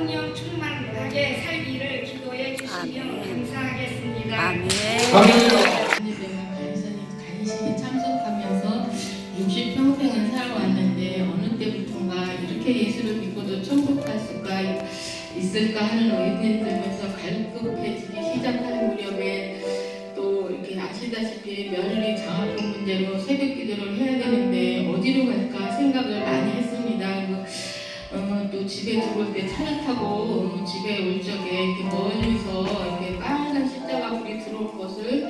성령 충만하게 살기를 기도해 주시면 아멘. 감사하겠습니다. 아멘. 내가 간신히, 간신히 참석하면서 60평생을 살아왔는데 어느 때부턴가 이렇게 예수를 믿고도 천국 갈 수가 있을까 하는 의견이 들면서 갈급해지기 시작하는 무렵에 또 이렇게 아시다시피 며느리 장학금 문제로 새벽 기도를 해야 되는데 어디로 집에 들어올 때 차를 타고 어, 집에 올 적에 이렇게 멀리서 이렇게 빨간 십자가 불이 들어올 것을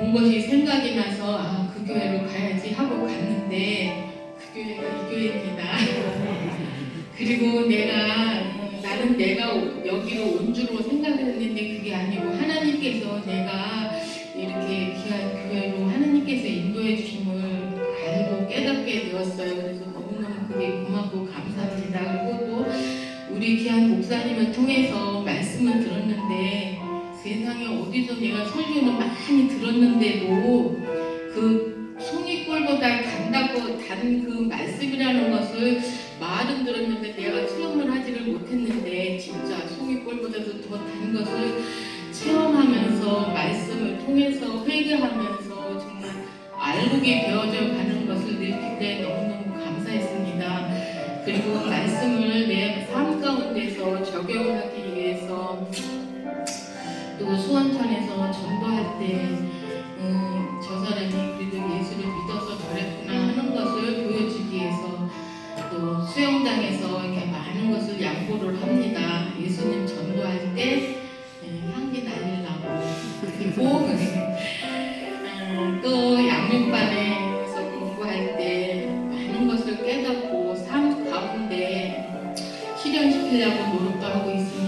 본 것이 생각이 나서 아, 그 교회로 가야지 하고 갔는데 그 교회가 이 교회입니다. 그리고 내가 음, 나는 내가 오- 여기로 온 줄로 생각을 했는데 그게 아니고 하나님께서 내가 이렇게 귀한 교회로 하나님께서 인도해 주심을 알고 깨닫게 되었어요. 우리 귀한 목사님을 통해서 말씀을 들었는데 세상에 어디서 내가 설교는 많이 들었는데도 그 송이 꼴보다 단다고 단 그 말씀이라는 것을 말은 들었는데 내가 체험을 하지를 못했는데 진짜 송이 꼴보다도 더 단 것을 체험하면서 말씀을 통해서 회개하면서 정말 알고게 되어져 또 수원천에서 전도할 때, 음, 저 사람이 그래도 예수를 믿어서 저랬구나 하는 것을 보여주기 위해서 또 수영장에서 이렇게 많은 것을 양보를 합니다. 예수님 전도할 때 네, 향기 날리려고 그리고 음, 또 양육반에서 공부할 때 많은 것을 깨닫고 삶 가운데 실현시키려고 노력도 하고 있습니다.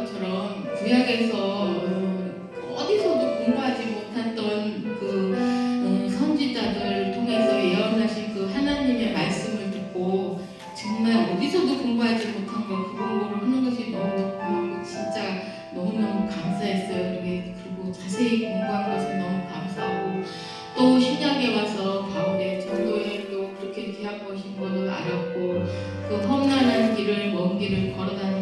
것처럼 구약에서 음, 어디서도 공부하지 못했던 그 음, 선지자들 통해서 예언하신 그 하나님의 말씀을 듣고 정말 어디서도 공부하지 못한 거 그 공부를 하는 것이 너무 고맙고 진짜 너무너무 감사했어요. 그리고 자세히 공부한 것이 너무 감사하고 또 신약에 와서 바울의 전도여행도 그렇게 귀한 것인 것을 알았고 그 험난한 길을 먼 길을 걸어다니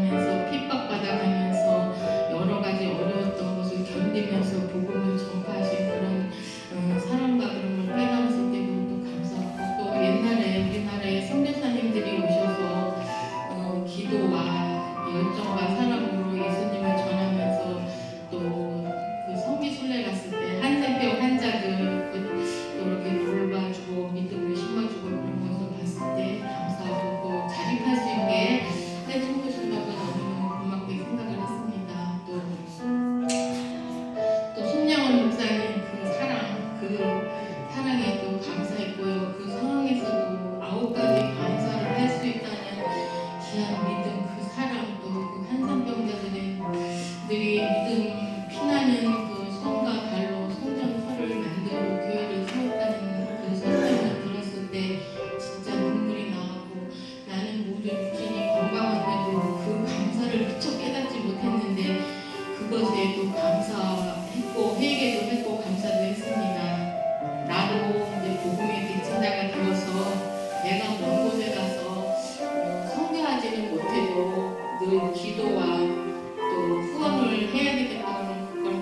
늘 기도와 또 후원을 해야 되겠다는 그걸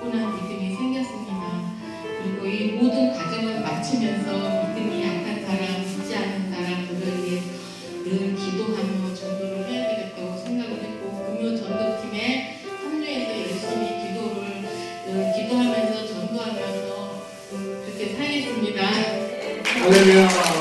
뻔한 믿음이 생겼습니다. 그리고 이 모든 과정을 마치면서 믿음이 약한 사람, 믿지 않는 사람들을 위해 늘 기도하며 전도를 해야 되겠다고 생각을 했고 금요 전도팀에 합류해서 열심히 기도를 늘 기도하면서 전도하면서 그렇게 살겠습니다. 할렐루야.